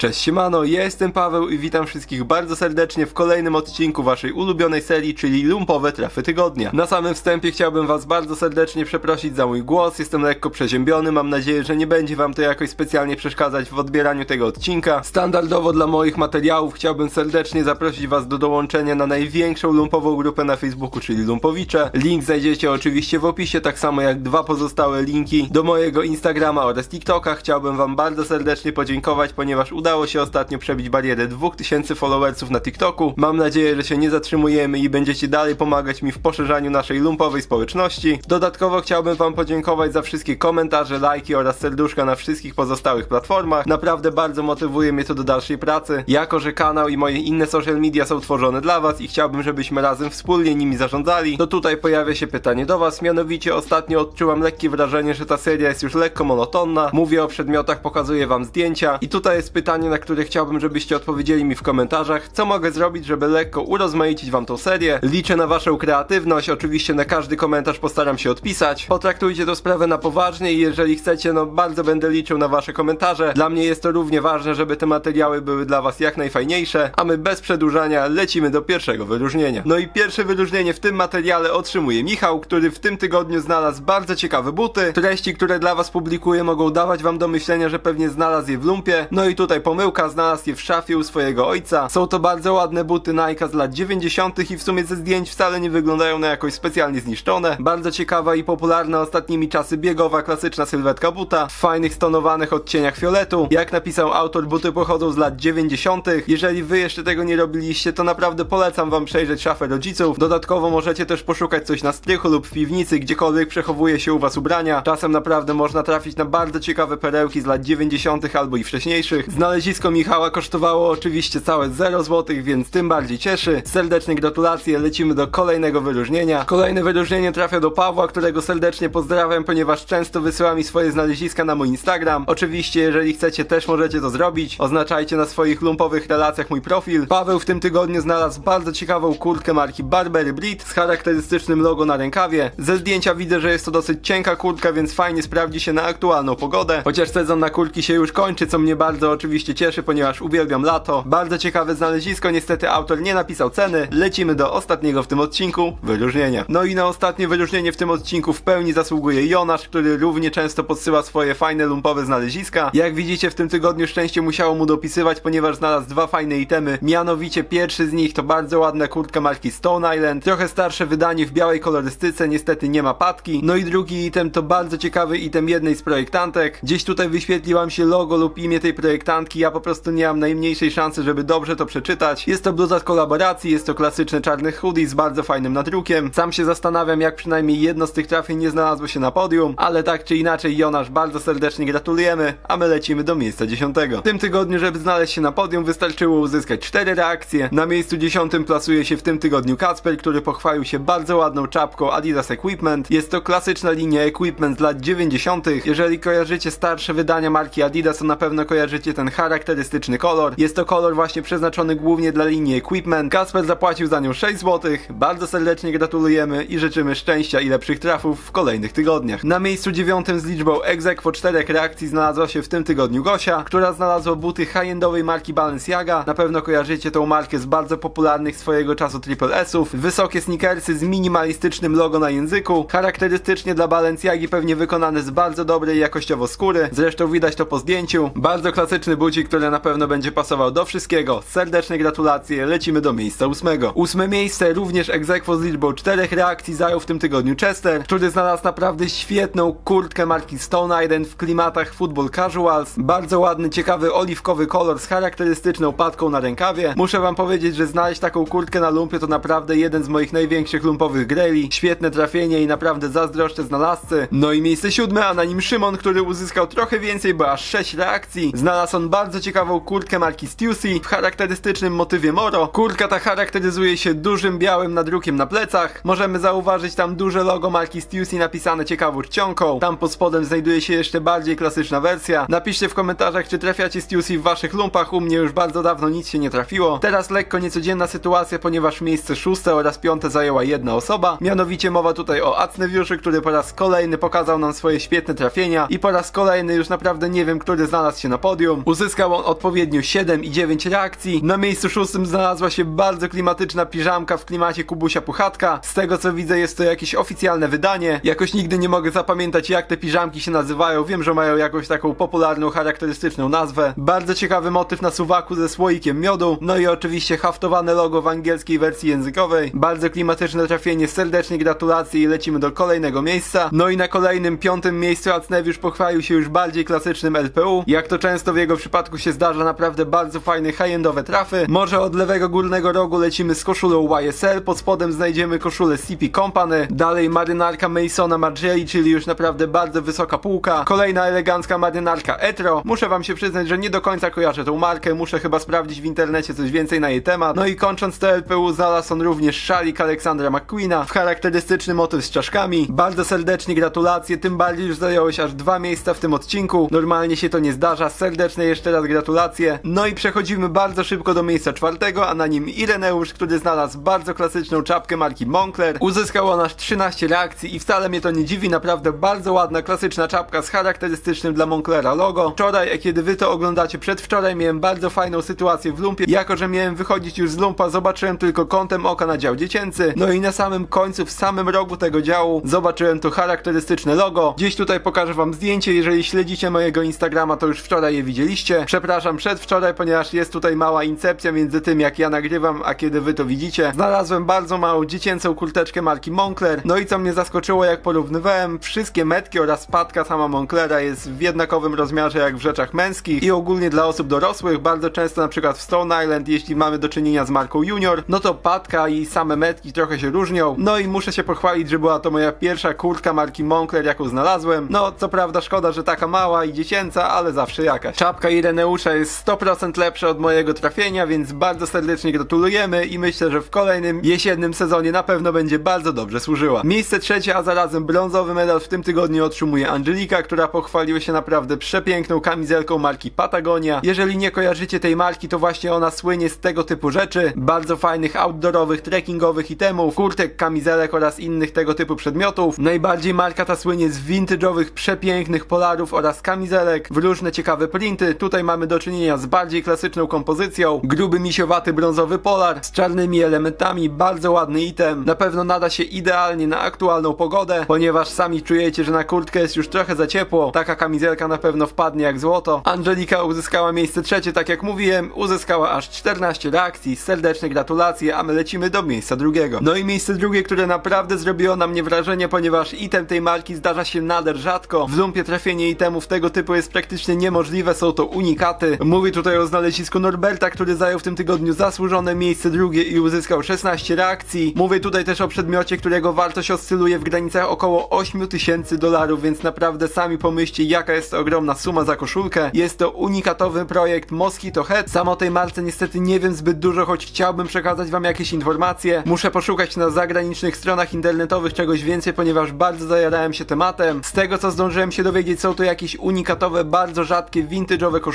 Cześć siemano, ja jestem Paweł i witam wszystkich bardzo serdecznie w kolejnym odcinku waszej ulubionej serii, czyli Lumpowe Trafy Tygodnia. Na samym wstępie chciałbym was bardzo serdecznie przeprosić za mój głos, jestem lekko przeziębiony, mam nadzieję, że nie będzie wam to jakoś specjalnie przeszkadzać w odbieraniu tego odcinka. Standardowo dla moich materiałów chciałbym serdecznie zaprosić was do dołączenia na największą lumpową grupę na Facebooku, czyli Lumpowicze. Link znajdziecie oczywiście w opisie, tak samo jak dwa pozostałe linki do mojego Instagrama oraz TikToka. Chciałbym wam bardzo serdecznie podziękować, ponieważ udało się ostatnio przebić barierę 2000 followersów na TikToku. Mam nadzieję, że się nie zatrzymujemy i będziecie dalej pomagać mi w poszerzaniu naszej lumpowej społeczności. Dodatkowo chciałbym wam podziękować za wszystkie komentarze, lajki oraz serduszka na wszystkich pozostałych platformach. Naprawdę bardzo motywuje mnie to do dalszej pracy. Jako, że kanał i moje inne social media są tworzone dla was i chciałbym, żebyśmy razem wspólnie nimi zarządzali, to tutaj pojawia się pytanie do was. Mianowicie ostatnio odczułam lekkie wrażenie, że ta seria jest już lekko monotonna. Mówię o przedmiotach, pokazuję wam zdjęcia i tutaj jest pytanie, na które chciałbym, żebyście odpowiedzieli mi w komentarzach. Co mogę zrobić, żeby lekko urozmaicić wam tą serię? Liczę na waszą kreatywność, oczywiście na każdy komentarz postaram się odpisać. Potraktujcie tę sprawę na poważnie i jeżeli chcecie, no bardzo będę liczył na wasze komentarze. Dla mnie jest to równie ważne, żeby te materiały były dla was jak najfajniejsze, a my bez przedłużania lecimy do pierwszego wyróżnienia. No i pierwsze wyróżnienie w tym materiale otrzymuje Michał, który w tym tygodniu znalazł bardzo ciekawe buty. Treści, które dla was publikuję mogą dawać wam do myślenia, że pewnie znalazł je w lumpie. No i tutaj pomyłka, znalazł je w szafie u swojego ojca. Są to bardzo ładne buty Nike z lat 90. i w sumie ze zdjęć wcale nie wyglądają na jakoś specjalnie zniszczone. Bardzo ciekawa i popularna ostatnimi czasy biegowa klasyczna sylwetka buta w fajnych stonowanych odcieniach fioletu. Jak napisał autor, buty pochodzą z lat 90. Jeżeli wy jeszcze tego nie robiliście, to naprawdę polecam wam przejrzeć szafę rodziców. Dodatkowo możecie też poszukać coś na strychu lub w piwnicy, gdziekolwiek przechowuje się u was ubrania. Czasem naprawdę można trafić na bardzo ciekawe perełki z lat 90. albo i wcześniejszych. Znalezisko Michała kosztowało oczywiście całe 0 zł, więc tym bardziej cieszy. Serdeczne gratulacje, lecimy do kolejnego wyróżnienia. Kolejne wyróżnienie trafia do Pawła, którego serdecznie pozdrawiam, ponieważ często wysyła mi swoje znaleziska na mój Instagram. Oczywiście, jeżeli chcecie, też możecie to zrobić. Oznaczajcie na swoich lumpowych relacjach mój profil. Paweł w tym tygodniu znalazł bardzo ciekawą kurtkę marki Barbery Breed z charakterystycznym logo na rękawie. Ze zdjęcia widzę, że jest to dosyć cienka kurtka, więc fajnie sprawdzi się na aktualną pogodę. Chociaż sezon na kurtki się już kończy, co mnie bardzo oczywiście cieszy, ponieważ uwielbiam lato. Bardzo ciekawe znalezisko, niestety autor nie napisał ceny. Lecimy do ostatniego w tym odcinku wyróżnienia. No i na ostatnie wyróżnienie w tym odcinku w pełni zasługuje Jonasz, który równie często podsyła swoje fajne lumpowe znaleziska. Jak widzicie w tym tygodniu szczęście musiało mu dopisywać, ponieważ znalazł dwa fajne itemy. Mianowicie pierwszy z nich to bardzo ładna kurtka marki Stone Island, trochę starsze wydanie w białej kolorystyce, niestety nie ma patki. No i drugi item to bardzo ciekawy item jednej z projektantek. Gdzieś tutaj wyświetliłam się logo lub imię tej projektantki, ja po prostu nie mam najmniejszej szansy, żeby dobrze to przeczytać. Jest to bluza z kolaboracji, jest to klasyczny czarny hoodie z bardzo fajnym nadrukiem. Sam się zastanawiam, jak przynajmniej jedno z tych trafień nie znalazło się na podium, ale tak czy inaczej, Jonasz, bardzo serdecznie gratulujemy, a my lecimy do miejsca dziesiątego. W tym tygodniu, żeby znaleźć się na podium, wystarczyło uzyskać cztery reakcje. Na miejscu dziesiątym plasuje się w tym tygodniu Kacper, który pochwalił się bardzo ładną czapką Adidas Equipment. Jest to klasyczna linia Equipment z lat 90. Jeżeli kojarzycie starsze wydania marki Adidas, to na pewno kojarzycie ten charakterystyczny kolor. Jest to kolor właśnie przeznaczony głównie dla linii Equipment. Kasper zapłacił za nią 6 zł. Bardzo serdecznie gratulujemy i życzymy szczęścia i lepszych trafów w kolejnych tygodniach. Na miejscu dziewiątym z liczbą egzekwo czterech reakcji znalazła się w tym tygodniu Gosia, która znalazła buty high-endowej marki Balenciaga. Na pewno kojarzycie tą markę z bardzo popularnych swojego czasu Triple S-ów. Wysokie sneakersy z minimalistycznym logo na języku. Charakterystycznie dla Balenciagi pewnie wykonane z bardzo dobrej jakościowo skóry. Zresztą widać to po zdjęciu. Bardzo klasyczny bucik, który na pewno będzie pasował do wszystkiego. Serdeczne gratulacje, lecimy do miejsca ósmego. Ósme miejsce również egzekwo z liczbą czterech reakcji zajął w tym tygodniu Chester, który znalazł naprawdę świetną kurtkę marki Stone Island w klimatach football casuals. Bardzo ładny, ciekawy oliwkowy kolor z charakterystyczną patką na rękawie. Muszę wam powiedzieć, że znaleźć taką kurtkę na lumpie to naprawdę jeden z moich największych lumpowych greli. Świetne trafienie i naprawdę zazdroszczę znalazcy. No i miejsce siódme, a na nim Szymon, który uzyskał trochę więcej, bo aż 6 reakcji. Znalazł on bardzo ciekawą kurtkę marki Stussy w charakterystycznym motywie moro. Kurtka ta charakteryzuje się dużym białym nadrukiem na plecach. Możemy zauważyć tam duże logo marki Stussy napisane ciekawą czcionką. Tam pod spodem znajduje się jeszcze bardziej klasyczna wersja. Napiszcie w komentarzach, czy trafiacie Stussy w waszych lumpach. U mnie już bardzo dawno nic się nie trafiło. Teraz lekko niecodzienna sytuacja, ponieważ miejsce szóste oraz piąte zajęła jedna osoba. Mianowicie mowa tutaj o Acnewiuszy, który po raz kolejny pokazał nam swoje świetne trafienia i po raz kolejny już naprawdę nie wiem, który znalazł się na podium. Uzyskał Uzyskał on odpowiednio 7 i 9 reakcji. Na miejscu szóstym znalazła się bardzo klimatyczna piżamka w klimacie Kubusia Puchatka. Z tego co widzę jest to jakieś oficjalne wydanie. Jakoś nigdy nie mogę zapamiętać jak te piżamki się nazywają. Wiem, że mają jakąś taką popularną, charakterystyczną nazwę. Bardzo ciekawy motyw na suwaku ze słoikiem miodu. No i oczywiście haftowane logo w angielskiej wersji językowej. Bardzo klimatyczne trafienie, serdecznie gratulacje i lecimy do kolejnego miejsca. No i na kolejnym, piątym miejscu Acnewiusz pochwalił się już bardziej klasycznym LPU. Jak to często w jego przypadku się zdarza, naprawdę bardzo fajne high-endowe trafy. Może od lewego górnego rogu lecimy z koszulą YSL, pod spodem znajdziemy koszulę CP Company, dalej marynarka Masona Margieli, czyli już naprawdę bardzo wysoka półka. Kolejna elegancka marynarka Etro. Muszę wam się przyznać, że nie do końca kojarzę tą markę, muszę chyba sprawdzić w internecie coś więcej na jej temat. No i kończąc to LPU znalazł on również szalik Aleksandra McQueena w charakterystyczny motyw z czaszkami. Bardzo serdecznie gratulacje, tym bardziej już zająłeś aż dwa miejsca w tym odcinku. Normalnie się to nie zdarza, serdeczne jeszcze raz gratulacje. No i przechodzimy bardzo szybko do miejsca czwartego, a na nim Ireneusz, który znalazł bardzo klasyczną czapkę marki Moncler. Uzyskał on aż 13 reakcji i wcale mnie to nie dziwi, naprawdę bardzo ładna, klasyczna czapka z charakterystycznym dla Monclera logo. Wczoraj, kiedy wy to oglądacie przedwczoraj, miałem bardzo fajną sytuację w lumpie. Jako, że miałem wychodzić już z lumpa, zobaczyłem tylko kątem oka na dział dziecięcy. No i na samym końcu, w samym rogu tego działu, zobaczyłem to charakterystyczne logo. Gdzieś tutaj pokażę wam zdjęcie, jeżeli śledzicie mojego Instagrama, to już wczoraj je widzieliście. Przepraszam, przedwczoraj, ponieważ jest tutaj mała incepcja między tym, jak ja nagrywam, a kiedy wy to widzicie. Znalazłem bardzo małą dziecięcą kurteczkę marki Moncler. No i co mnie zaskoczyło, jak porównywałem, wszystkie metki oraz spadka sama Monclera jest w jednakowym rozmiarze jak w rzeczach męskich i ogólnie dla osób dorosłych. Bardzo często na przykład w Stone Island, jeśli mamy do czynienia z marką Junior, no to padka i same metki trochę się różnią. No i muszę się pochwalić, że była to moja pierwsza kurtka marki Moncler, jaką znalazłem. No, co prawda szkoda, że taka mała i dziecięca, ale zawsze jakaś. Czapka Ireneusza jest 100% lepsza od mojego trafienia, więc bardzo serdecznie gratulujemy i myślę, że w kolejnym jesiennym sezonie na pewno będzie bardzo dobrze służyła. Miejsce trzecie, a zarazem brązowy medal w tym tygodniu otrzymuje Angelika, która pochwaliła się naprawdę przepiękną kamizelką marki Patagonia. Jeżeli nie kojarzycie tej marki, to właśnie ona słynie z tego typu rzeczy. Bardzo fajnych outdoorowych, trekkingowych itemów, kurtek, kamizelek oraz innych tego typu przedmiotów. Najbardziej marka ta słynie z vintage'owych, przepięknych polarów oraz kamizelek w różne ciekawe printy. Tutaj mamy do czynienia z bardziej klasyczną kompozycją. Gruby misiowaty brązowy polar z czarnymi elementami, bardzo ładny item. Na pewno nada się idealnie na aktualną pogodę, ponieważ sami czujecie, że na kurtkę jest już trochę za ciepło. Taka kamizelka na pewno wpadnie jak złoto. Angelika uzyskała miejsce trzecie, tak jak mówiłem, uzyskała aż 14 reakcji. Serdeczne gratulacje, a my lecimy do miejsca drugiego. No i miejsce drugie, które naprawdę zrobiło na mnie wrażenie, ponieważ item tej marki zdarza się nader rzadko. W lumpie trafienie itemów tego typu jest praktycznie niemożliwe, są to unikaty. Mówię tutaj o znalezisku Norberta, który zajął w tym tygodniu zasłużone miejsce drugie i uzyskał 16 reakcji. Mówię tutaj też o przedmiocie, którego wartość oscyluje w granicach około 8000 dolarów, więc naprawdę sami pomyślcie, jaka jest to ogromna suma za koszulkę. Jest to unikatowy projekt Mosquito Head. Sam o tej marce niestety nie wiem zbyt dużo, choć chciałbym przekazać wam jakieś informacje. Muszę poszukać na zagranicznych stronach internetowych czegoś więcej, ponieważ bardzo zajarałem się tematem. Z tego co zdążyłem się dowiedzieć, są to jakieś unikatowe, bardzo rzadkie, vintage'owe koszulki.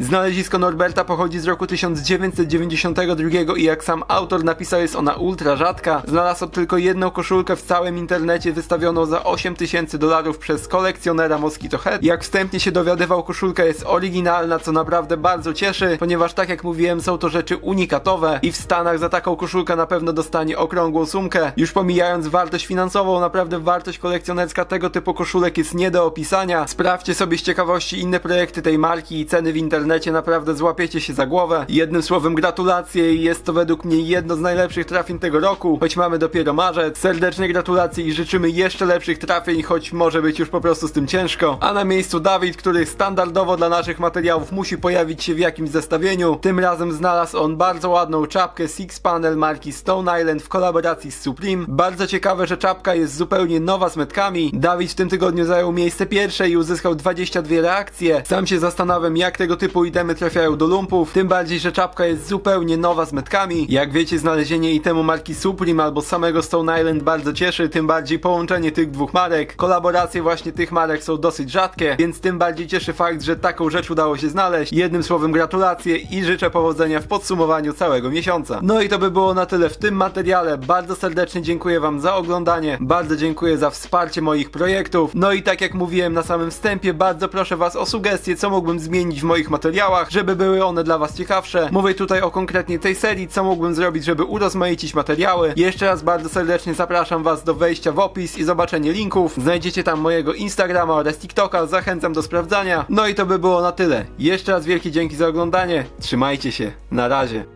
Znalezisko Norberta pochodzi z roku 1992 i jak sam autor napisał, jest ona ultra rzadka. Znalazł tylko jedną koszulkę w całym internecie wystawioną za 8000 dolarów przez kolekcjonera Mosquito Head. Jak wstępnie się dowiadywał, koszulka jest oryginalna, co naprawdę bardzo cieszy, ponieważ tak jak mówiłem, są to rzeczy unikatowe i w Stanach za taką koszulkę na pewno dostanie okrągłą sumkę. Już pomijając wartość finansową, naprawdę wartość kolekcjonerska tego typu koszulek jest nie do opisania. Sprawdźcie sobie z ciekawości inne projekty tej marki i w internecie, naprawdę złapiecie się za głowę. Jednym słowem gratulacje i jest to według mnie jedno z najlepszych trafień tego roku, choć mamy dopiero marzec. Serdeczne gratulacje i życzymy jeszcze lepszych trafień, choć może być już po prostu z tym ciężko. A na miejscu Dawid, który standardowo dla naszych materiałów musi pojawić się w jakimś zestawieniu. Tym razem znalazł on bardzo ładną czapkę Six Panel marki Stone Island w kolaboracji z Supreme. Bardzo ciekawe, że czapka jest zupełnie nowa z metkami. Dawid w tym tygodniu zajął miejsce pierwsze i uzyskał 22 reakcje. Sam się zastanawiam, jak tego typu itemy trafiają do lumpów, tym bardziej, że czapka jest zupełnie nowa z metkami. Jak wiecie, znalezienie itemu marki Supreme albo samego Stone Island bardzo cieszy, tym bardziej połączenie tych dwóch marek. Kolaboracje właśnie tych marek są dosyć rzadkie, więc tym bardziej cieszy fakt, że taką rzecz udało się znaleźć. Jednym słowem gratulacje i życzę powodzenia w podsumowaniu całego miesiąca. No i to by było na tyle w tym materiale. Bardzo serdecznie dziękuję wam za oglądanie, bardzo dziękuję za wsparcie moich projektów. No i tak jak mówiłem na samym wstępie, bardzo proszę was o sugestie, co mógłbym zmienić w moich materiałach, żeby były one dla was ciekawsze. Mówię tutaj o konkretnie tej serii, co mógłbym zrobić, żeby urozmaicić materiały. Jeszcze raz bardzo serdecznie zapraszam was do wejścia w opis i zobaczenia linków. Znajdziecie tam mojego Instagrama oraz TikToka, zachęcam do sprawdzania. No i to by było na tyle. Jeszcze raz wielkie dzięki za oglądanie. Trzymajcie się. Na razie.